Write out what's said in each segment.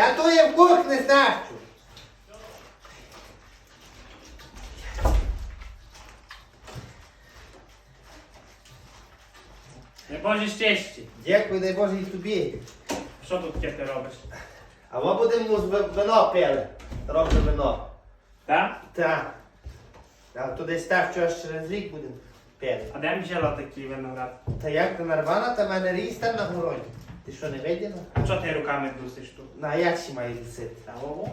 Я то є в кухні старчу. Не боже щасті. Дякую, дай Боже і тобі. Що тут таке ти робиш? А ми будемо з ви- вино пили. Роблю вино. Так? Так. А то десь так, що аж через рік будемо пити. А де взяла такий виноград? Та як ти нарвана, та в мене ріс там на городі. Ти що не виділа? А що ти руками дусиш тут? На а як ще має досити? Та ого.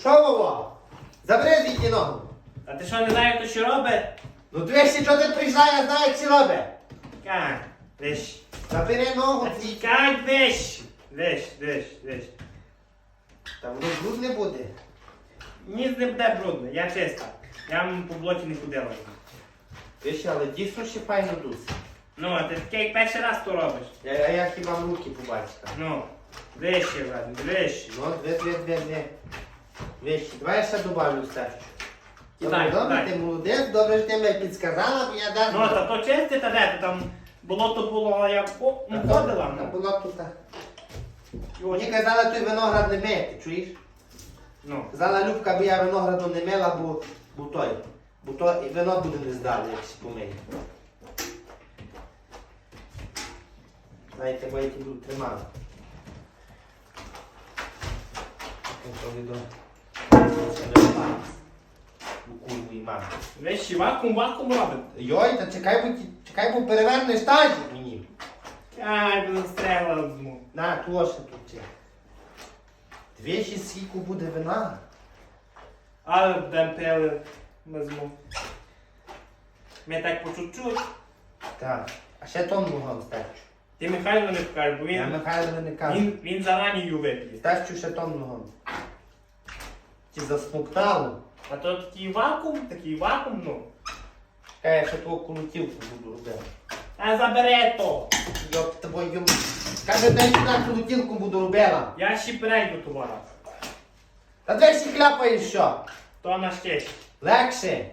Що Вова? Забери звідти ногу. А ти що не знаєш, хто що робить? Ну ти ще що ти прийшла, я знаю, як це робить. Как? Виш. Забери ногу. А тікай, виш. Виш, виш, виш. Та воно брудне буде. Ніц не буде брудно, я чиста. Я м по блоті не ходила. Виш, але дійсно ще файно дус. Ну, а ти таке як перший раз то робиш. Я, я, я хіба в руки побачив. Ну, вище, брат, вище. Ну, дві, дві, дві, дві. Вещі, давай я ще добавлю. Кидай, Добре, кидай. ти молодець, добре, що ти мене підсказала, бо я дав. Ну, та то чисти та де, то там болото було, як о, ну, ходила. Та Ну. було тут. І Мені казали, той виноград не мити, чуєш? Ну, Казала Любка, бо я винограду не мила, бо, бо той. Бо то і вино буде не здали, як всі помиє. Знаєте, бо я ті тут тримав. Контролі до. Це не впав. У курву і маму. вище, вакуум, вакуум робить. Йой, та чекай, бо, ті- чекай, бо перевернеш тазик мені. Ай, блин, стрела зму. На, то ще тут є. Двічі скільки буде вина. А дем пили візьму. Ми так по чуть-чуть. Так. А ще тон вогон старчу. Ти Михайло не покажеш, бо Я він, Михайлові не кажу. він, він зарані її вип'є. Старчу ще тон вогон. Ті засмоктало. А то такий вакуум, такий вакуум, ну. Чекай, я ще твою колотівку буду робити. А забере то. Йоп, твою. Каже, дай сюди колотівку буду робила. Я ще перейду товара. Та де ще кляпаєш що? То на щастя. Легше.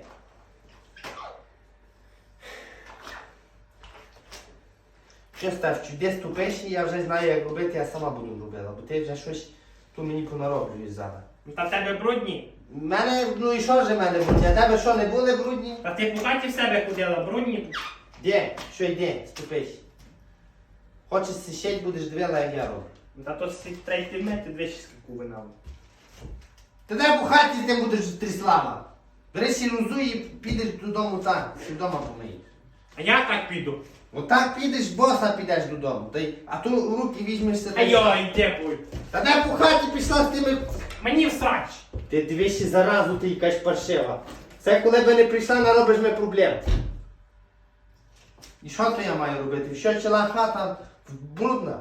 Що старчу, де ступиш, і я вже знаю, як робити, я сама буду робила, бо ти вже щось ту мені понароблюєш зараз. Та в тебе брудні. В Мене, ну і що ж в мене брудні? А тебе що, не були брудні? Та ти по хаті в себе ходила, брудні. Де? Що йде? Ступиш. Хочеш сішеть, будеш дивила, як я роблю. Та то йти мити, двічі скільки вина. Ти дай по хаті ти будеш тріслава. Бери сірузу і підеш додому так, вдома помиєш. А я так піду. Отак підеш, боса підеш додому. Та й, а то в руки візьмеш себе. А йой, будь? Та де по хаті пішла з тими. Мені всрач. Ти двічі заразу ти якась паршива. Це коли би не прийшла, наробиш ми проблем. І що то я маю робити? Що чола хата брудна?